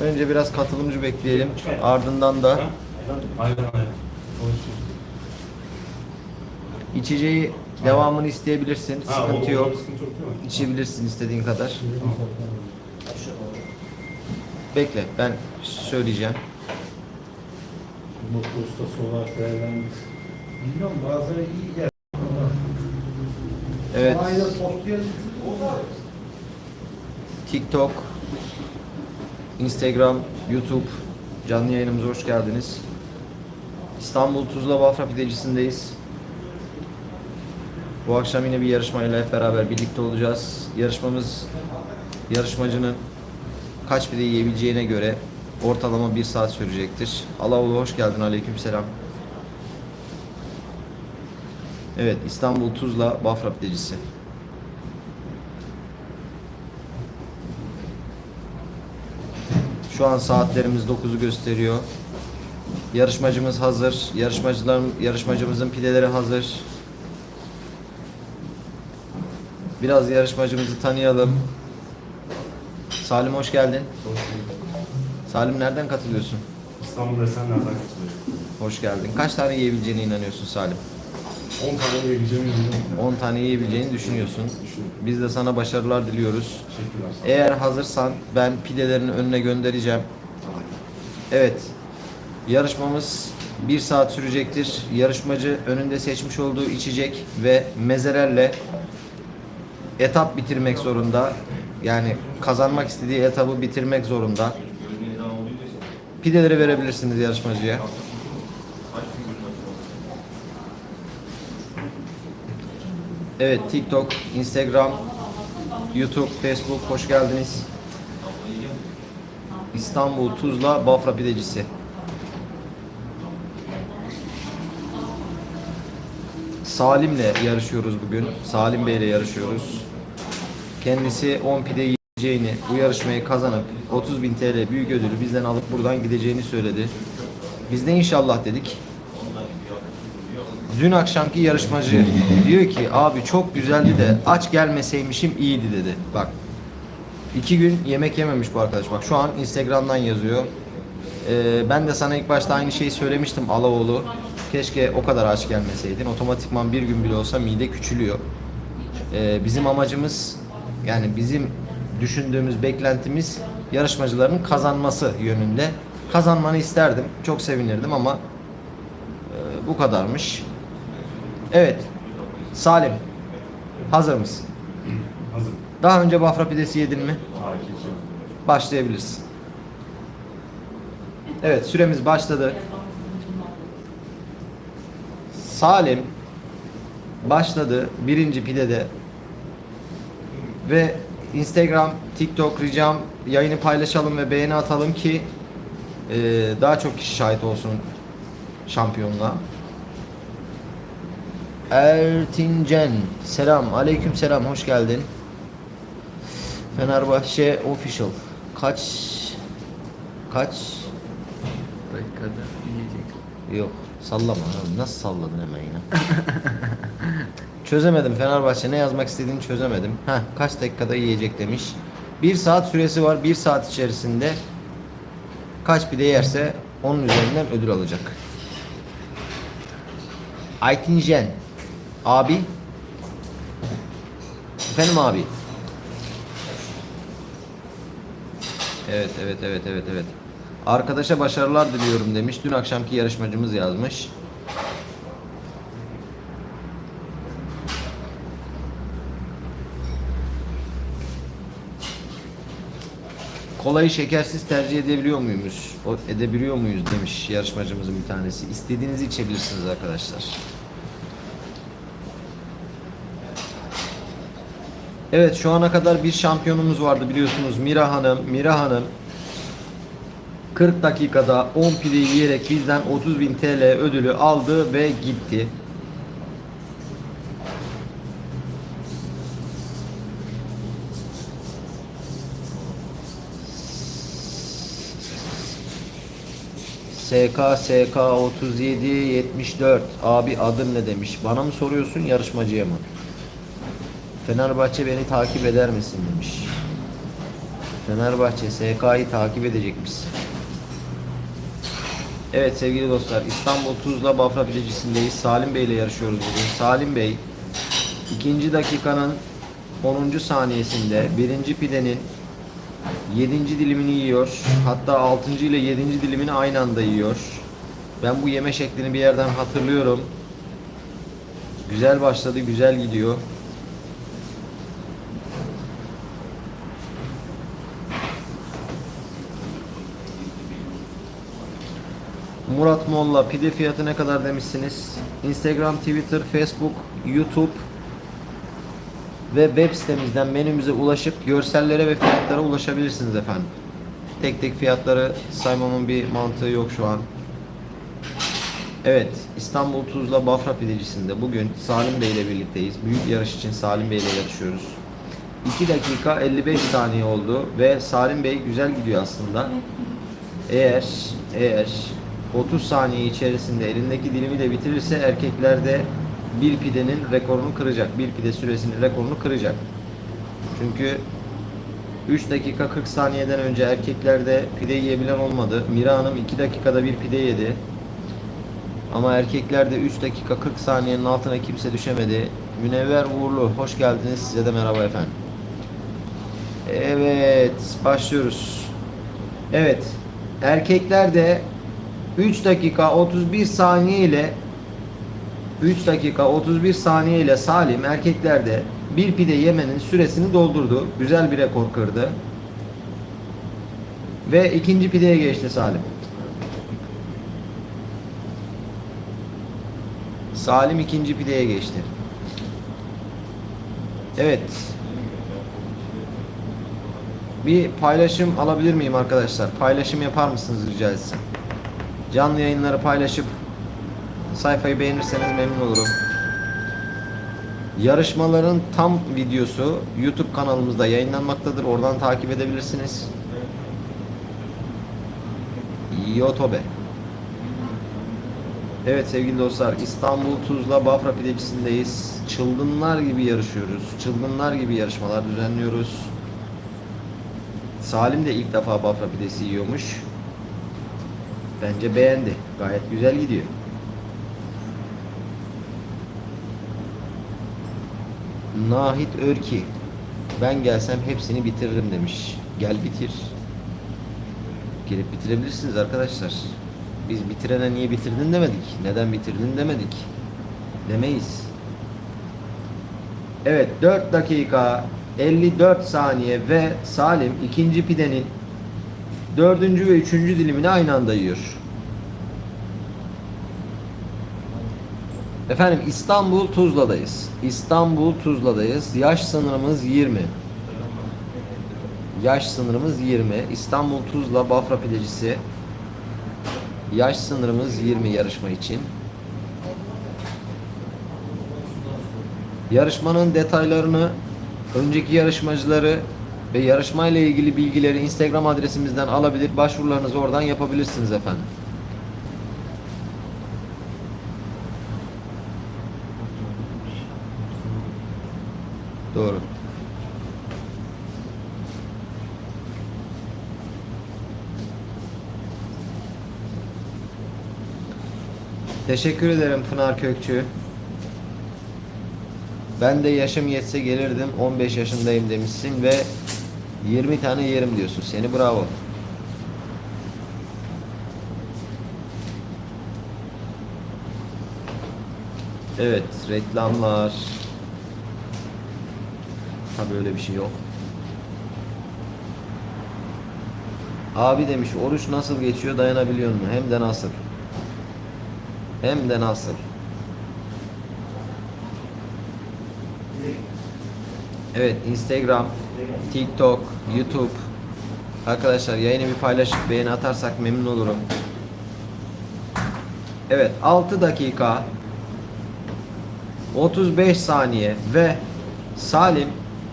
Önce biraz katılımcı bekleyelim. Ardından da içeceği devamını isteyebilirsin. Sıkıntı yok. İçebilirsin istediğin kadar. Bekle ben söyleyeceğim. Mutlu ustası olarak değerlendir. Bilmiyorum bazıları iyi geldi. Evet TikTok, Instagram, YouTube canlı yayınımıza hoş geldiniz. İstanbul Tuzla Bafra Pidecisi'ndeyiz. Bu akşam yine bir yarışmayla hep beraber birlikte olacağız. Yarışmamız yarışmacının kaç pide yiyebileceğine göre ortalama bir saat sürecektir. Alaoğlu hoş geldin. Aleykümselam. Evet İstanbul Tuzla Bafra Pidecisi. Şu an saatlerimiz 9'u gösteriyor. Yarışmacımız hazır. Yarışmacıların yarışmacımızın pideleri hazır. Biraz yarışmacımızı tanıyalım. Salim hoş geldin. Salim nereden katılıyorsun? İstanbul Esenler'den katılıyorum. Hoş geldin. Kaç tane yiyebileceğine inanıyorsun Salim? 10 tane yiyebileceğimi biliyorum. 10 tane yiyebileceğini düşünüyorsun. Biz de sana başarılar diliyoruz. Teşekkürler. Eğer hazırsan ben pidelerini önüne göndereceğim. Evet. Yarışmamız bir saat sürecektir. Yarışmacı önünde seçmiş olduğu içecek ve mezelerle etap bitirmek zorunda. Yani kazanmak istediği etabı bitirmek zorunda. Pideleri verebilirsiniz yarışmacıya. Evet TikTok, Instagram, YouTube, Facebook hoş geldiniz. İstanbul Tuzla Bafra Pidecisi. Salim'le yarışıyoruz bugün. Salim Bey'le yarışıyoruz. Kendisi 10 pide yiyeceğini, bu yarışmayı kazanıp 30.000 TL büyük ödülü bizden alıp buradan gideceğini söyledi. Biz de inşallah dedik. Dün akşamki yarışmacı diyor ki abi çok güzeldi de aç gelmeseymişim iyiydi dedi. Bak iki gün yemek yememiş bu arkadaş. Bak şu an Instagram'dan yazıyor. Ee, ben de sana ilk başta aynı şeyi söylemiştim Alaoğlu. Keşke o kadar aç gelmeseydin. Otomatikman bir gün bile olsa mide küçülüyor. Ee, bizim amacımız yani bizim düşündüğümüz beklentimiz yarışmacıların kazanması yönünde. Kazanmanı isterdim. Çok sevinirdim ama e, bu kadarmış. Evet. Salim. Hazır mısın? Hazır. Daha önce Bafra pidesi yedin mi? Harika. Başlayabilirsin. Evet süremiz başladı. Salim başladı birinci pidede ve Instagram, TikTok ricam yayını paylaşalım ve beğeni atalım ki e, daha çok kişi şahit olsun şampiyonluğa. Ertincen selam aleyküm selam hoş geldin. Fenerbahçe official. Kaç kaç? Dakikada yiyecek. yok sallama nasıl salladın hemen yine çözemedim Fenerbahçe ne yazmak istediğini çözemedim. Heh, kaç dakikada yiyecek demiş. Bir saat süresi var bir saat içerisinde kaç pide yerse onun üzerinden ödül alacak. Aytinjen abi efendim abi Evet, evet, evet, evet, evet. Arkadaşa başarılar diliyorum demiş. Dün akşamki yarışmacımız yazmış. Kolayı şekersiz tercih edebiliyor muyuz? O edebiliyor muyuz demiş yarışmacımızın bir tanesi. İstediğinizi içebilirsiniz arkadaşlar. Evet şu ana kadar bir şampiyonumuz vardı biliyorsunuz Mira Hanım. Mira Hanım 40 dakikada 10 pide yiyerek bizden 30.000 TL ödülü aldı ve gitti. SK SK 37 74 abi adın ne demiş? Bana mı soruyorsun yarışmacıya mı? Fenerbahçe beni takip eder misin demiş. Fenerbahçe SK'yı takip edecekmiş. Evet sevgili dostlar İstanbul Tuzla Bafra Pidecisi'ndeyiz. Salim Bey ile yarışıyoruz bugün. Salim Bey ikinci dakikanın 10. saniyesinde birinci pidenin 7. dilimini yiyor. Hatta 6. ile 7. dilimini aynı anda yiyor. Ben bu yeme şeklini bir yerden hatırlıyorum. Güzel başladı, güzel gidiyor. Murat Molla pide fiyatı ne kadar demişsiniz? Instagram, Twitter, Facebook, YouTube ve web sitemizden menümüze ulaşıp görsellere ve fiyatlara ulaşabilirsiniz efendim. Tek tek fiyatları saymamın bir mantığı yok şu an. Evet, İstanbul Tuzla Bafra Pidecisi'nde bugün Salim Bey ile birlikteyiz. Büyük yarış için Salim Bey ile yarışıyoruz. 2 dakika 55 saniye oldu ve Salim Bey güzel gidiyor aslında. Eğer eğer 30 saniye içerisinde elindeki dilimi de bitirirse erkeklerde bir pidenin rekorunu kıracak. Bir pide süresinin rekorunu kıracak. Çünkü 3 dakika 40 saniyeden önce erkeklerde pide yiyebilen olmadı. Mira Hanım 2 dakikada bir pide yedi. Ama erkeklerde 3 dakika 40 saniyenin altına kimse düşemedi. Münevver Uğurlu hoş geldiniz. Size de merhaba efendim. Evet, başlıyoruz. Evet. Erkeklerde 3 dakika 31 saniye ile 3 dakika 31 saniye ile Salim erkeklerde bir pide yemenin süresini doldurdu. Güzel bir rekor kırdı. Ve ikinci pideye geçti Salim. Salim ikinci pideye geçti. Evet. Bir paylaşım alabilir miyim arkadaşlar? Paylaşım yapar mısınız rica etsem? Canlı yayınları paylaşıp sayfayı beğenirseniz memnun olurum. Yarışmaların tam videosu YouTube kanalımızda yayınlanmaktadır. Oradan takip edebilirsiniz. YouTube. Evet sevgili dostlar İstanbul Tuzla Bafra Pidecisi'ndeyiz. Çılgınlar gibi yarışıyoruz. Çılgınlar gibi yarışmalar düzenliyoruz. Salim de ilk defa Bafra pidesi yiyormuş. Bence beğendi. Gayet güzel gidiyor. Nahit Örki ben gelsem hepsini bitiririm demiş. Gel bitir. Gelip bitirebilirsiniz arkadaşlar. Biz bitirene niye bitirdin demedik. Neden bitirdin demedik. Demeyiz. Evet 4 dakika 54 saniye ve Salim ikinci pidenin dördüncü ve üçüncü dilimini aynı anda yiyor. Efendim İstanbul Tuzla'dayız. İstanbul Tuzla'dayız. Yaş sınırımız 20. Yaş sınırımız 20. İstanbul Tuzla Bafra Pidecisi. Yaş sınırımız 20 yarışma için. Yarışmanın detaylarını, önceki yarışmacıları ve yarışmayla ilgili bilgileri Instagram adresimizden alabilir, başvurularınızı oradan yapabilirsiniz efendim. Teşekkür ederim Pınar Kökçü. Ben de yaşım yetse gelirdim 15 yaşındayım demişsin ve 20 tane yerim diyorsun. Seni bravo. Evet reklamlar. Tabii öyle bir şey yok. Abi demiş oruç nasıl geçiyor dayanabiliyor mu? Hem de nasıl? Hem de nasıl? Evet Instagram, TikTok, YouTube Arkadaşlar yayını bir paylaşıp beğeni atarsak memnun olurum. Evet 6 dakika 35 saniye ve Salim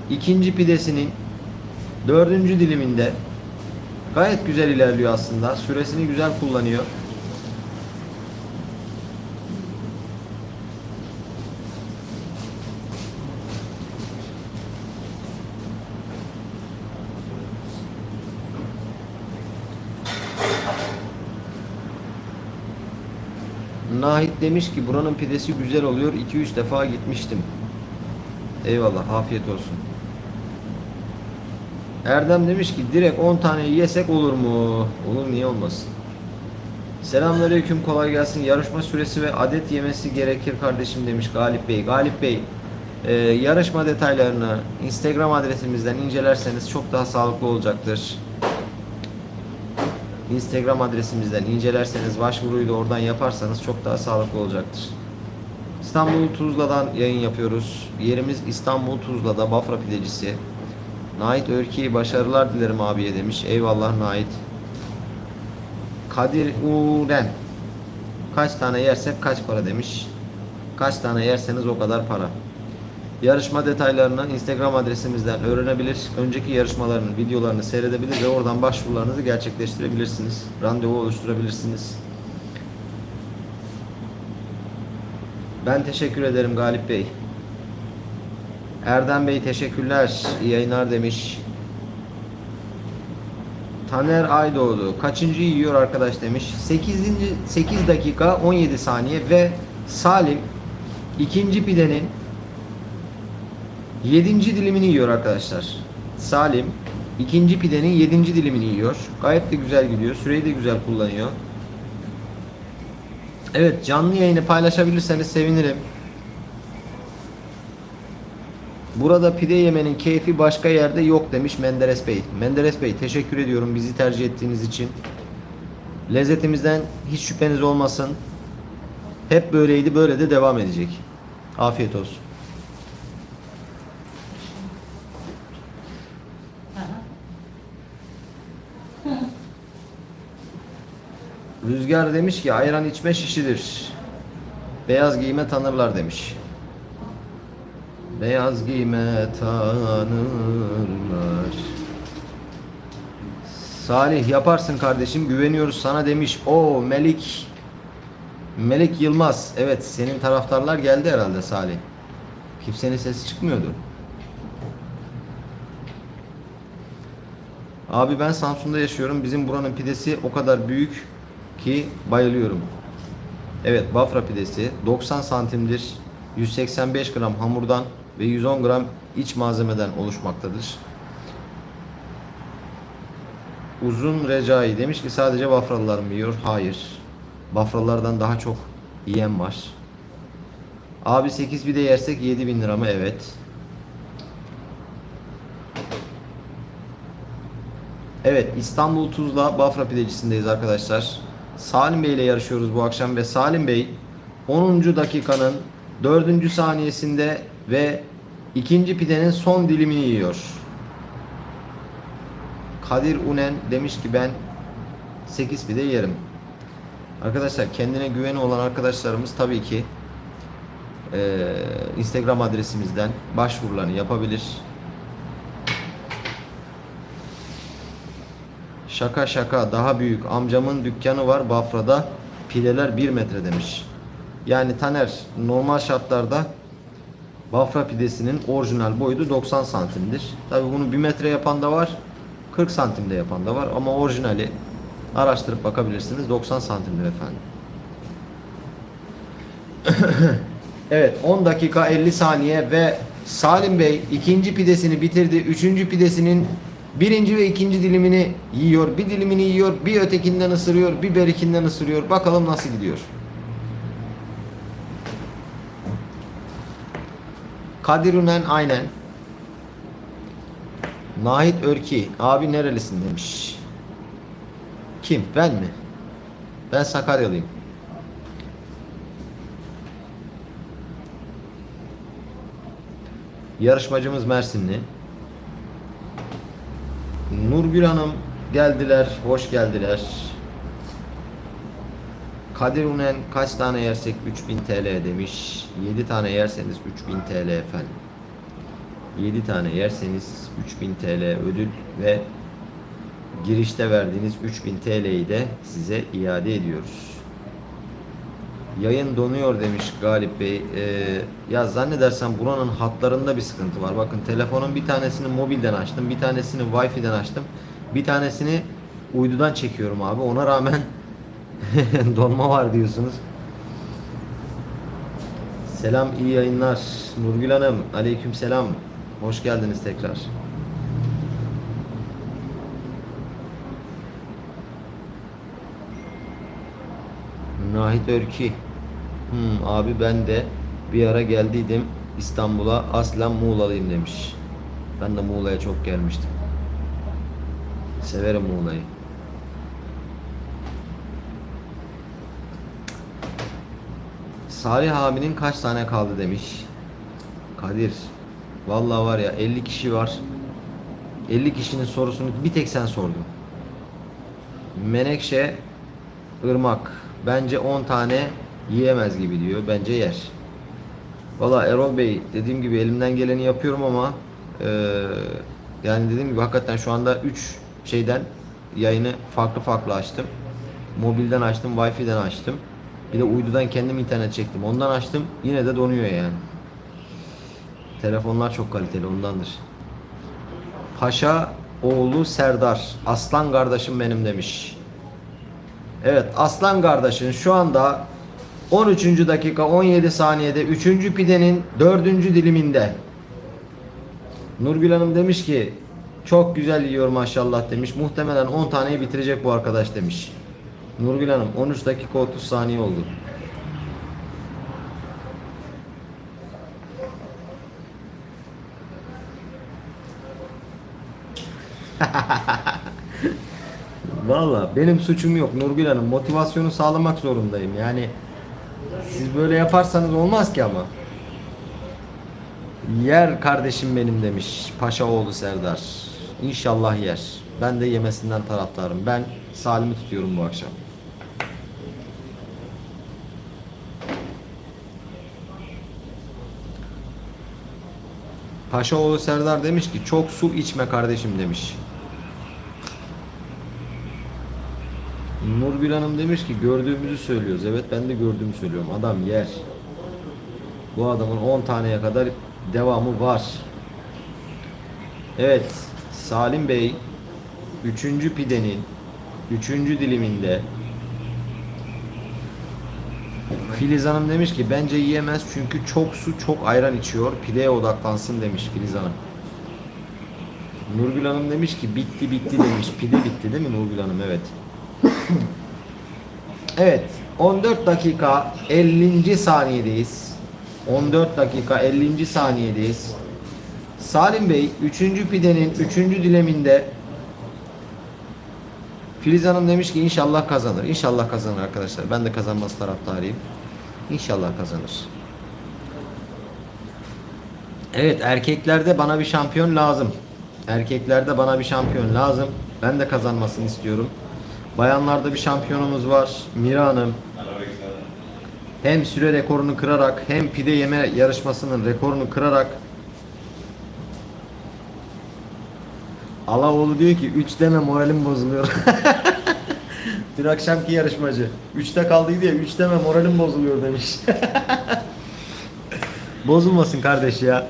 ikinci pidesinin dördüncü diliminde gayet güzel ilerliyor aslında. Süresini güzel kullanıyor. Nahit demiş ki buranın pidesi güzel oluyor. 2-3 defa gitmiştim. Eyvallah afiyet olsun. Erdem demiş ki direkt 10 tane yesek olur mu? Olur niye olmasın? Selamünaleyküm kolay gelsin. Yarışma süresi ve adet yemesi gerekir kardeşim demiş Galip Bey. Galip Bey e, yarışma detaylarını Instagram adresimizden incelerseniz çok daha sağlıklı olacaktır. Instagram adresimizden incelerseniz başvuruyu da oradan yaparsanız çok daha sağlıklı olacaktır. İstanbul Tuzla'dan yayın yapıyoruz. Yerimiz İstanbul Tuzla'da Bafra Pidecisi. Nait Örki'ye başarılar dilerim abiye demiş. Eyvallah Nait. Kadir Uren. Kaç tane yersek kaç para demiş. Kaç tane yerseniz o kadar para. Yarışma detaylarını Instagram adresimizden öğrenebilir. Önceki yarışmaların videolarını seyredebilir ve oradan başvurularınızı gerçekleştirebilirsiniz. Randevu oluşturabilirsiniz. Ben teşekkür ederim Galip Bey. Erdem Bey teşekkürler. İyi yayınlar demiş. Taner Aydoğdu kaçıncı yiyor arkadaş demiş. 8. 8 dakika 17 saniye ve Salim ikinci pidenin 7. dilimini yiyor arkadaşlar. Salim ikinci pidenin 7. dilimini yiyor. Gayet de güzel gidiyor. Süreyi de güzel kullanıyor. Evet canlı yayını paylaşabilirseniz sevinirim. Burada pide yemenin keyfi başka yerde yok demiş Menderes Bey. Menderes Bey teşekkür ediyorum bizi tercih ettiğiniz için. Lezzetimizden hiç şüpheniz olmasın. Hep böyleydi böyle de devam edecek. Afiyet olsun. Rüzgar demiş ki ayran içme şişidir. Beyaz giyme tanırlar demiş. Beyaz giyme tanırlar. Salih yaparsın kardeşim güveniyoruz sana demiş. O Melik Melik Yılmaz. Evet senin taraftarlar geldi herhalde Salih. Kimsenin sesi çıkmıyordu. Abi ben Samsun'da yaşıyorum. Bizim buranın pidesi o kadar büyük ki bayılıyorum. Evet Bafra pidesi 90 santimdir. 185 gram hamurdan ve 110 gram iç malzemeden oluşmaktadır. Uzun Recai demiş ki sadece Bafralılar mı yiyor? Hayır. Bafralılardan daha çok yiyen var. Abi 8 pide yersek 7000 lira mı? Evet. Evet İstanbul Tuzla Bafra Pidecisi'ndeyiz arkadaşlar. Salim Bey ile yarışıyoruz bu akşam ve Salim Bey 10. dakikanın 4. saniyesinde ve ikinci pidenin son dilimini yiyor. Kadir Unen demiş ki ben 8 pide yerim. Arkadaşlar kendine güveni olan arkadaşlarımız tabii ki eee, Instagram adresimizden başvurularını yapabilir. Şaka şaka daha büyük amcamın dükkanı var Bafra'da pideler 1 metre demiş. Yani Taner normal şartlarda Bafra pidesinin orijinal boyu da 90 santimdir. Tabi bunu 1 metre yapan da var 40 santimde yapan da var ama orijinali araştırıp bakabilirsiniz 90 santimdir efendim. evet 10 dakika 50 saniye ve Salim Bey ikinci pidesini bitirdi. Üçüncü pidesinin birinci ve ikinci dilimini yiyor. Bir dilimini yiyor, bir ötekinden ısırıyor, bir berikinden ısırıyor. Bakalım nasıl gidiyor. Kadir Ünen aynen. Nahit Örki abi nerelisin demiş. Kim? Ben mi? Ben Sakaryalıyım. Yarışmacımız Mersinli. Nurgül Hanım geldiler, hoş geldiler. Kadir Unen kaç tane yersek 3000 TL demiş. 7 tane yerseniz 3000 TL efendim. 7 tane yerseniz 3000 TL ödül ve girişte verdiğiniz 3000 TL'yi de size iade ediyoruz. Yayın donuyor demiş Galip Bey. Ee, ya zannedersem buranın hatlarında bir sıkıntı var. Bakın telefonun bir tanesini mobilden açtım, bir tanesini Wi-Fi'den açtım, bir tanesini uydudan çekiyorum abi. Ona rağmen donma var diyorsunuz. Selam, iyi yayınlar. Nurgül Hanım, aleyküm selam. Hoş geldiniz tekrar. Nahit Örki. Hmm, abi ben de bir ara geldiydim İstanbul'a. Aslen Muğla'lıyım demiş. Ben de Muğla'ya çok gelmiştim. Severim Muğla'yı. Salih abinin kaç tane kaldı demiş. Kadir. Vallahi var ya 50 kişi var. 50 kişinin sorusunu bir tek sen sordun. Menekşe Irmak. Bence 10 tane yiyemez gibi diyor. Bence yer. Valla Erol Bey dediğim gibi elimden geleni yapıyorum ama eee, yani dediğim gibi hakikaten şu anda 3 şeyden yayını farklı farklı açtım. Mobilden açtım, Wi-Fi'den açtım. Bir de uydudan kendim internet çektim. Ondan açtım. Yine de donuyor yani. Telefonlar çok kaliteli ondandır. Paşa oğlu Serdar. Aslan kardeşim benim demiş. Evet Aslan kardeşin şu anda 13. dakika 17 saniyede 3. pidenin 4. diliminde. Nurgül Hanım demiş ki çok güzel yiyor maşallah demiş. Muhtemelen 10 taneyi bitirecek bu arkadaş demiş. Nurgül Hanım 13 dakika 30 saniye oldu. Valla benim suçum yok Nurgül Hanım. Motivasyonu sağlamak zorundayım. Yani siz böyle yaparsanız olmaz ki ama. Yer kardeşim benim demiş Paşaoğlu Serdar. İnşallah yer. Ben de yemesinden taraftarım. Ben Salim'i tutuyorum bu akşam. Paşaoğlu Serdar demiş ki çok su içme kardeşim demiş. Nurgül Hanım demiş ki gördüğümüzü söylüyoruz. Evet ben de gördüğümü söylüyorum. Adam yer. Bu adamın 10 taneye kadar devamı var. Evet Salim Bey 3. pidenin 3. diliminde Filiz Hanım demiş ki bence yiyemez çünkü çok su çok ayran içiyor. Pideye odaklansın demiş Filiz Hanım. Nurgül Hanım demiş ki bitti bitti demiş. Pide bitti değil mi Nurgül Hanım? Evet. Evet. 14 dakika 50. saniyedeyiz. 14 dakika 50. saniyedeyiz. Salim Bey 3. pidenin 3. dileminde Filiz Hanım demiş ki inşallah kazanır. İnşallah kazanır arkadaşlar. Ben de kazanması taraftarıyım. İnşallah kazanır. Evet erkeklerde bana bir şampiyon lazım. Erkeklerde bana bir şampiyon lazım. Ben de kazanmasını istiyorum. Bayanlarda bir şampiyonumuz var. Mira Hanım. Hem süre rekorunu kırarak hem pide yeme yarışmasının rekorunu kırarak Alaoğlu diyor ki 3 deme moralim bozuluyor. Dün akşamki yarışmacı. 3'te kaldıydı ya 3 deme moralim bozuluyor demiş. Bozulmasın kardeş ya.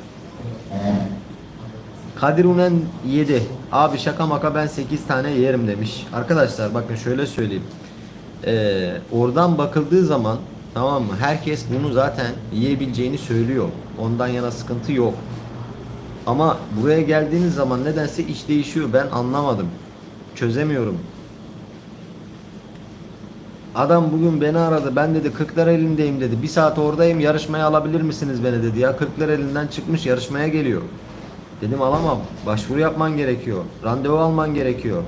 Kadir Unen 7. Abi şaka maka ben 8 tane yerim demiş. Arkadaşlar bakın şöyle söyleyeyim. Ee, oradan bakıldığı zaman tamam mı? Herkes bunu zaten yiyebileceğini söylüyor. Ondan yana sıkıntı yok. Ama buraya geldiğiniz zaman nedense iş değişiyor. Ben anlamadım. Çözemiyorum. Adam bugün beni aradı. Ben dedi 40'lar elindeyim dedi. Bir saat oradayım yarışmaya alabilir misiniz beni dedi. Ya 40'lar elinden çıkmış yarışmaya geliyor. Dedim alamam. Başvuru yapman gerekiyor. Randevu alman gerekiyor.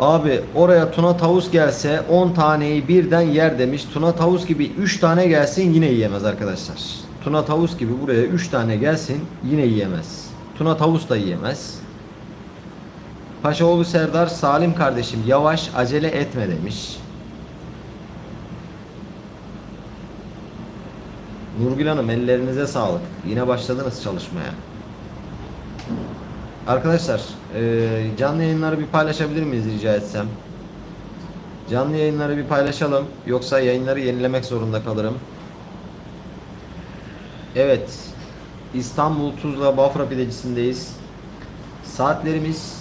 Abi oraya tuna tavus gelse 10 taneyi birden yer demiş. Tuna tavus gibi 3 tane gelsin yine yiyemez arkadaşlar. Tuna tavus gibi buraya 3 tane gelsin yine yiyemez. Tuna tavus da yiyemez. Paşaoğlu Serdar Salim kardeşim yavaş acele etme demiş. Nurgül Hanım ellerinize sağlık. Yine başladınız çalışmaya. Arkadaşlar eee, canlı yayınları bir paylaşabilir miyiz rica etsem? Canlı yayınları bir paylaşalım. Yoksa yayınları yenilemek zorunda kalırım. Evet. İstanbul Tuzla Bafra Pidecisi'ndeyiz. Saatlerimiz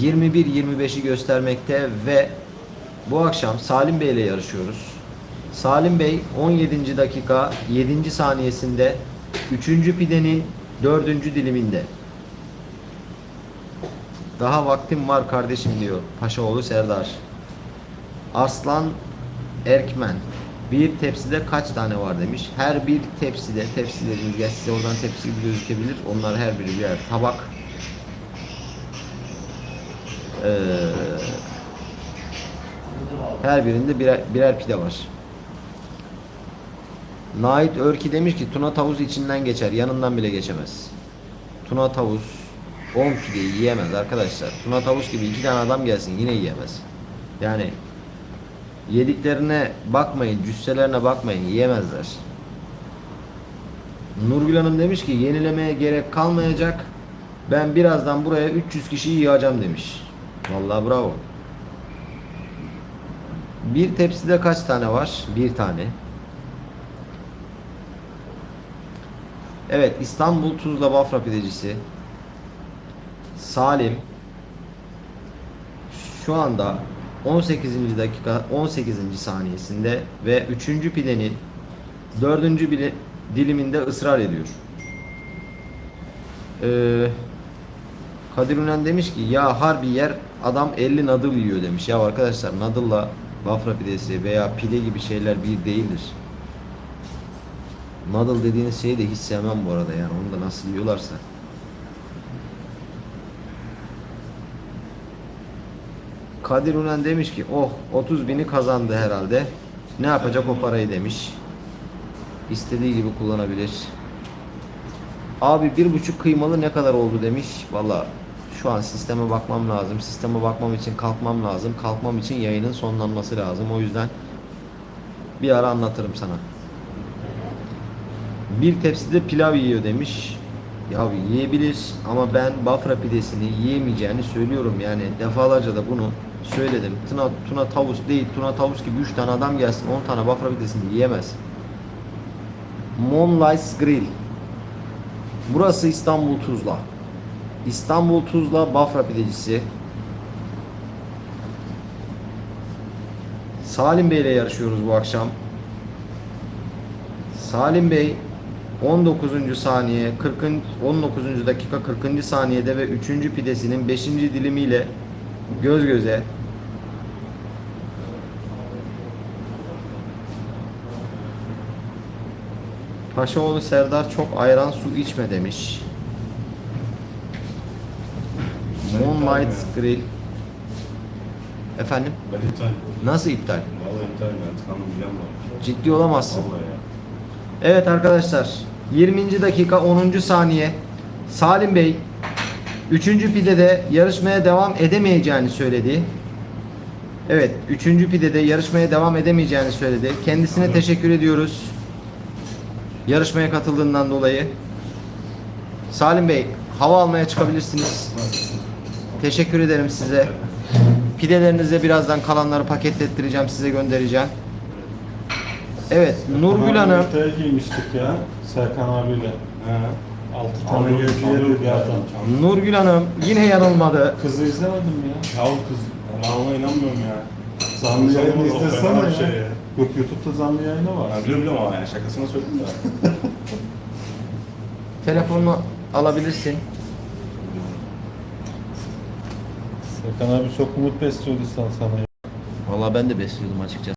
21.25'i göstermekte ve bu akşam Salim Bey ile yarışıyoruz. Salim Bey 17. dakika 7. saniyesinde 3. pidenin 4. diliminde. Daha vaktim var kardeşim diyor Paşaoğlu Serdar. Arslan Erkmen. Bir tepside kaç tane var demiş. Her bir tepside, tepsi dediğimiz ya size oradan tepsi gibi gözükebilir. Onlar her biri birer tabak. Ee, her birinde birer, birer pide var. Nait Örki demiş ki Tuna tavus içinden geçer, yanından bile geçemez. Tuna tavus 10 pideyi yiyemez arkadaşlar. Tuna tavus gibi iki tane adam gelsin yine yiyemez. Yani yediklerine bakmayın, cüsselerine bakmayın, yiyemezler. Nurgül Hanım demiş ki yenilemeye gerek kalmayacak. Ben birazdan buraya 300 kişiyi yığacağım demiş. Vallahi bravo. Bir tepside kaç tane var? Bir tane. Evet İstanbul Tuzla Bafra pidecisi Salim şu anda 18. dakika 18. saniyesinde ve 3. pidenin 4. bile, diliminde ısrar ediyor. Ee, Kadir Ünen demiş ki ya harbi yer adam 50 nadıl yiyor demiş. Ya arkadaşlar nadılla Bafra pidesi veya pide gibi şeyler bir değildir. Nadal dediğiniz şeyi de hiç sevmem bu arada yani onu da nasıl yiyorlarsa. Kadir Unan demiş ki oh 30 bini kazandı herhalde. Ne yapacak o parayı demiş. İstediği gibi kullanabilir. Abi bir buçuk kıymalı ne kadar oldu demiş. Valla şu an sisteme bakmam lazım. Sisteme bakmam için kalkmam lazım. Kalkmam için yayının sonlanması lazım. O yüzden bir ara anlatırım sana. Bir tepside pilav yiyor demiş. Ya yiyebilir ama ben Bafra pidesini yiyemeyeceğini söylüyorum yani defalarca da bunu söyledim. Tuna, tuna tavus değil, tuna tavus gibi 3 tane adam gelsin 10 tane Bafra pidesini yiyemez. Moonlight Grill. Burası İstanbul Tuzla. İstanbul Tuzla Bafra pidecisi. Salim Bey ile yarışıyoruz bu akşam. Salim Bey 19. saniye 40. 19. dakika 40. saniyede ve 3. pidesinin 5. dilimiyle göz göze. Paşaoğlu Serdar çok ayran su içme demiş. Moonlight Grill. Efendim? Ben iptal. Nasıl iptal? Vallahi iptal ben tıkandım biliyor musun? Ciddi olamazsın. Vallahi ya. Evet arkadaşlar 20. dakika 10. saniye Salim Bey 3. pidede yarışmaya devam edemeyeceğini söyledi. Evet 3. pidede yarışmaya devam edemeyeceğini söyledi. Kendisine teşekkür ediyoruz. Yarışmaya katıldığından dolayı. Salim Bey hava almaya çıkabilirsiniz. Teşekkür ederim size. Pidelerinize birazdan kalanları paketlettireceğim size göndereceğim. Evet Nurgül Hanım Ortaya giymiştik ya Serkan abiyle. He. Altı tane gözü alıyorum yedi bir ya. adam. Nurgül Hanım yine yanılmadı. Kızı izlemedim ya. Ya o kız. Ben ona inanmıyorum ya. Zanlı yayını Sanırım o izlesene fena ya. bir şey ya. Yok YouTube'da zanlı yayını var. Ben biliyorum biliyorum ama yani şakasına söyledim de. Telefonunu alabilirsin. Serkan abi çok umut besliyordu sen sana. Vallahi ben de besliyordum açıkçası.